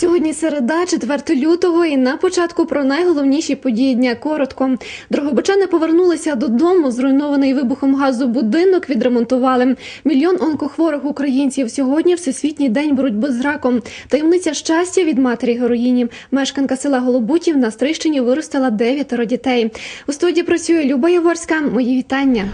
Сьогодні середа, 4 лютого, і на початку про найголовніші події дня коротко. Дрогобичани повернулися додому. Зруйнований вибухом газу будинок відремонтували. Мільйон онкохворих українців сьогодні всесвітній день боротьби з раком. Таємниця щастя від матері героїні. Мешканка села Голубутів на Стрищині виростила дев'ятеро дітей. У студії працює Люба Яворська. Мої вітання.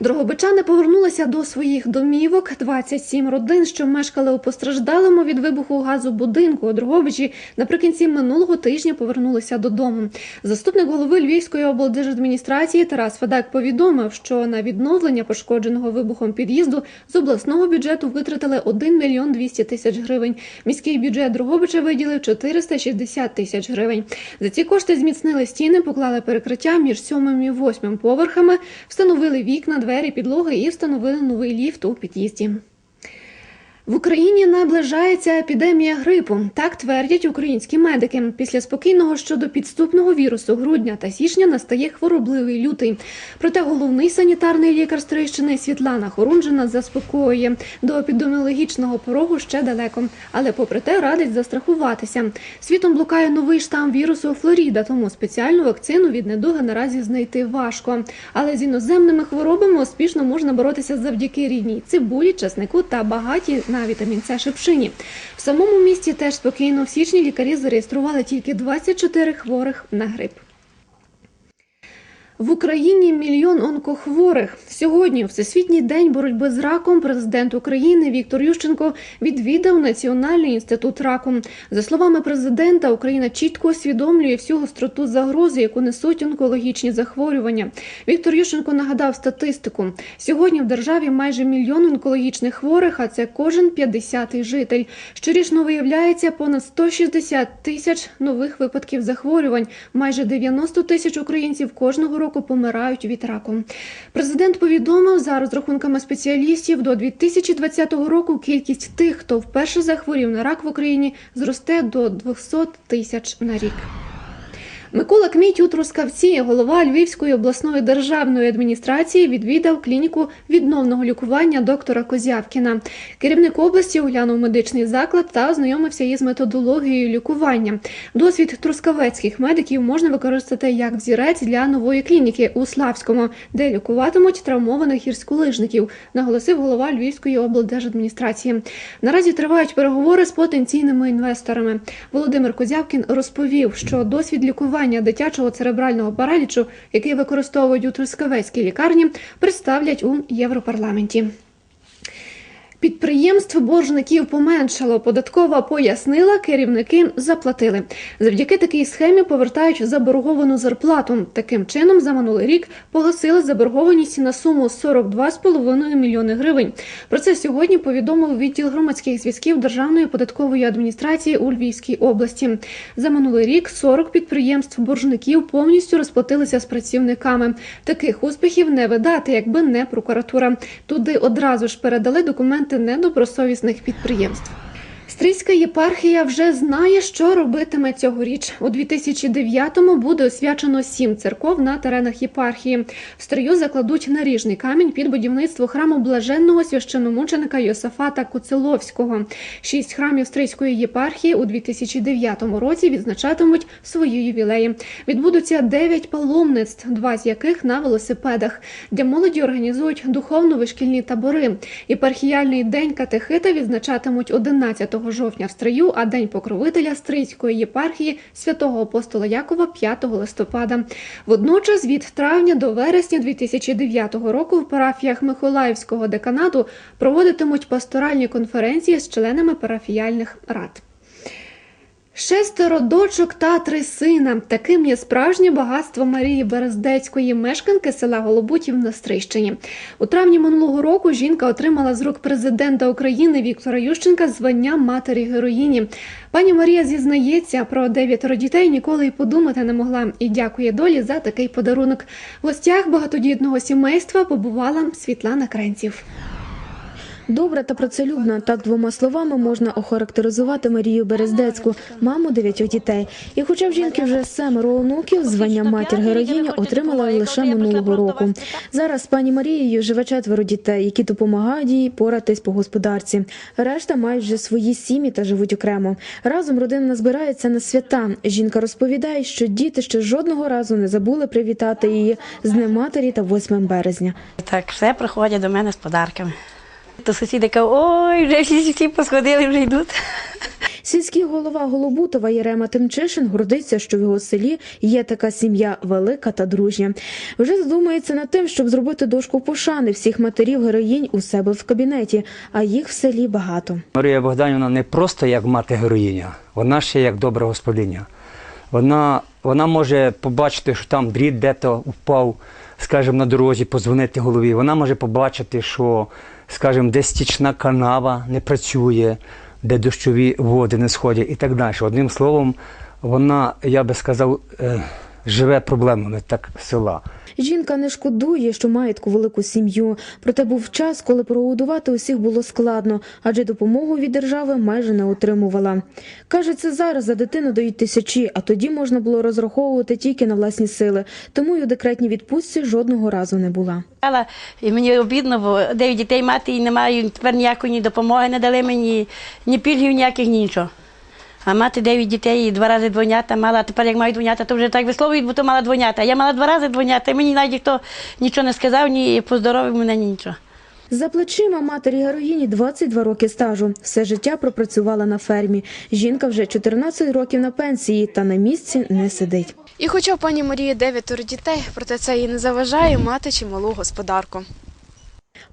Дрогобичани повернулися до своїх домівок. 27 родин, що мешкали у постраждалому від вибуху газу будинку у Дрогобичі, наприкінці минулого тижня повернулися додому. Заступник голови Львівської облдержадміністрації Тарас Федак повідомив, що на відновлення пошкодженого вибухом під'їзду з обласного бюджету витратили 1 мільйон 200 тисяч гривень. Міський бюджет Дрогобича виділив 460 тисяч гривень. За ці кошти зміцнили стіни, поклали перекриття між сьомим і восьмим поверхами, встановили вікна, двері, підлоги і встановили новий ліфт у під'їзді. В Україні наближається епідемія грипу. Так твердять українські медики. Після спокійного щодо підступного вірусу грудня та січня настає хворобливий лютий. Проте головний санітарний лікар Стрийщини Світлана Хорунжина заспокоює до епідеміологічного порогу ще далеко, але попри те радить застрахуватися. Світом блукає новий штам вірусу Флоріда, тому спеціальну вакцину від недуги наразі знайти важко. Але з іноземними хворобами успішно можна боротися завдяки рідній цибулі, часнику та багаті на вітамін С шипшині. В самому місті теж спокійно в січні лікарі зареєстрували тільки 24 хворих на грип. В Україні мільйон онкохворих. Сьогодні, Всесвітній день боротьби з раком, президент України Віктор Ющенко відвідав Національний інститут раку. За словами президента, Україна чітко усвідомлює всю гостроту загрози, яку несуть онкологічні захворювання. Віктор Ющенко нагадав статистику. Сьогодні в державі майже мільйон онкологічних хворих, а це кожен 50-й житель. Щорічно виявляється понад 160 тисяч нових випадків захворювань. Майже 90 тисяч українців кожного року помирають від раку. Президент повідомив, за розрахунками спеціалістів, до 2020 року кількість тих, хто вперше захворів на рак в Україні, зросте до 200 тисяч на рік. Микола Кміть у Трускавці, голова Львівської обласної державної адміністрації, відвідав клініку відновного лікування доктора Козявкіна. Керівник області оглянув медичний заклад та ознайомився із методологією лікування. Досвід трускавецьких медиків можна використати як взірець для нової клініки у Славському, де лікуватимуть травмованих гірськолижників, наголосив голова Львівської облдержадміністрації. Наразі тривають переговори з потенційними інвесторами. Володимир Козявкін розповів, що досвід лікування лікування дитячого церебрального паралічу, який використовують у Трускавецькій лікарні, представлять у Європарламенті. Підприємств боржників поменшало. Податкова пояснила, керівники заплатили. Завдяки такій схемі повертають заборговану зарплату. Таким чином, за минулий рік погасили заборгованість на суму 42,5 мільйони гривень. Про це сьогодні повідомив відділ громадських зв'язків Державної податкової адміністрації у Львівській області. За минулий рік 40 підприємств боржників повністю розплатилися з працівниками. Таких успіхів не видати, якби не прокуратура. Туди одразу ж передали документи недобросовісних підприємств. Стрийська єпархія вже знає, що робитиме цьогоріч. У 2009-му буде освячено сім церков на теренах єпархії. В Стрию закладуть наріжний камінь під будівництво храму блаженного священомученика Йосафата Куцеловського. Шість храмів Стрийської єпархії у 2009 році відзначатимуть свої ювілеї. Відбудуться дев'ять паломництв, два з яких на велосипедах. Для молоді організують духовно-вишкільні табори. Єпархіяльний день катехита відзначатимуть 11 жовтня в Стрию, а День покровителя Стрийської єпархії святого апостола Якова 5 листопада. Водночас від травня до вересня 2009 року в парафіях Миколаївського деканату проводитимуть пасторальні конференції з членами парафіяльних рад. Шестеро дочок та три сина. Таким є справжнє багатство Марії Берездецької, мешканки села Голобутів на Стрищині. У травні минулого року жінка отримала з рук президента України Віктора Ющенка звання матері героїні. Пані Марія зізнається про дев'ятеро дітей ніколи й подумати не могла і дякує долі за такий подарунок. В гостях багатодітного сімейства побувала Світлана Кренців. Добра та працелюбна. Так двома словами можна охарактеризувати Марію Берездецьку, маму дев'ятьох дітей. І хоча в жінки вже семеро онуків, звання матір героїні отримала лише минулого року. Зараз з пані Марією живе четверо дітей, які допомагають їй поратись по господарці. Решта мають вже свої сім'ї та живуть окремо. Разом родина збирається на свята. Жінка розповідає, що діти ще жодного разу не забули привітати її з Днем матері та 8 березня. Так, все приходять до мене з подарками. То сусіди кажуть, ой, вже всі, всі посходили, вже йдуть. Сільський голова Голобутова Єрема Тимчишин гордиться, що в його селі є така сім'я велика та дружня. Вже задумається над тим, щоб зробити дошку пошани всіх матерів героїнь у себе в кабінеті, а їх в селі багато. Марія Богданівна не просто як мати героїня, вона ще як добра господиня. Вона, вона може побачити, що там дріт дето впав, скажімо, на дорозі, позвонити голові. Вона може побачити, що, скажімо, де стічна канава не працює, де дощові води не сходять і так далі. Одним словом, вона, я би сказав, е, живе проблемами так села. Жінка не шкодує, що має таку велику сім'ю. Проте був час, коли прогодувати усіх було складно, адже допомогу від держави майже не отримувала. Каже, це зараз за дитину дають тисячі, а тоді можна було розраховувати тільки на власні сили. Тому й у декретній відпустці жодного разу не була. Але і мені обідно, бо дев'ять дітей мати і немає тепер ніякої ні допомоги не дали мені, ні пільгів ніяких, ні нічого. А мати дев'ять дітей і два рази двойнята мала, а тепер як маю двойнята, то вже так висловлюють, бо то мала двойнята. А я мала два рази двойнята, і мені навіть ніхто нічого не сказав, ні поздоровив мене, ні нічого. За плечима матері героїні 22 роки стажу. Все життя пропрацювала на фермі. Жінка вже 14 років на пенсії та на місці не сидить. І хоча в пані Марії дев'ятеро дітей, проте це їй не заважає мати чималу господарку.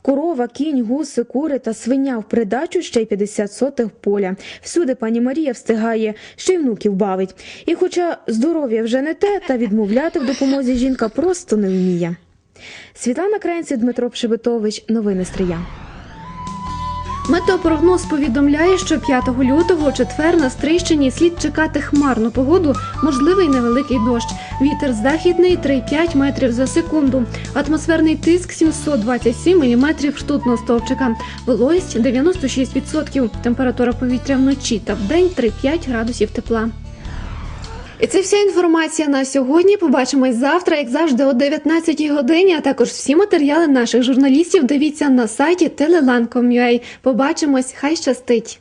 Корова, кінь, гуси, кури та свиня в придачу ще й 50 сотих поля. Всюди пані Марія встигає, ще й внуків бавить. І хоча здоров'я вже не те, та відмовляти в допомозі жінка просто не вміє. Світлана Кренці, Дмитро Пшебетович. Новини Стрия. Метеопрогноз повідомляє, що 5 лютого четвер на Стрийщині слід чекати хмарну погоду, можливий невеликий дощ. Вітер західний 3,5 метрів за секунду. Атмосферний тиск 727 міліметрів ртутного стовпчика. Вологість 96%. Температура повітря вночі та вдень 3-5 градусів тепла. І це вся інформація на сьогодні. Побачимось завтра, як завжди, о 19 годині. А також всі матеріали наших журналістів дивіться на сайті telelan.com.ua. Побачимось, хай щастить!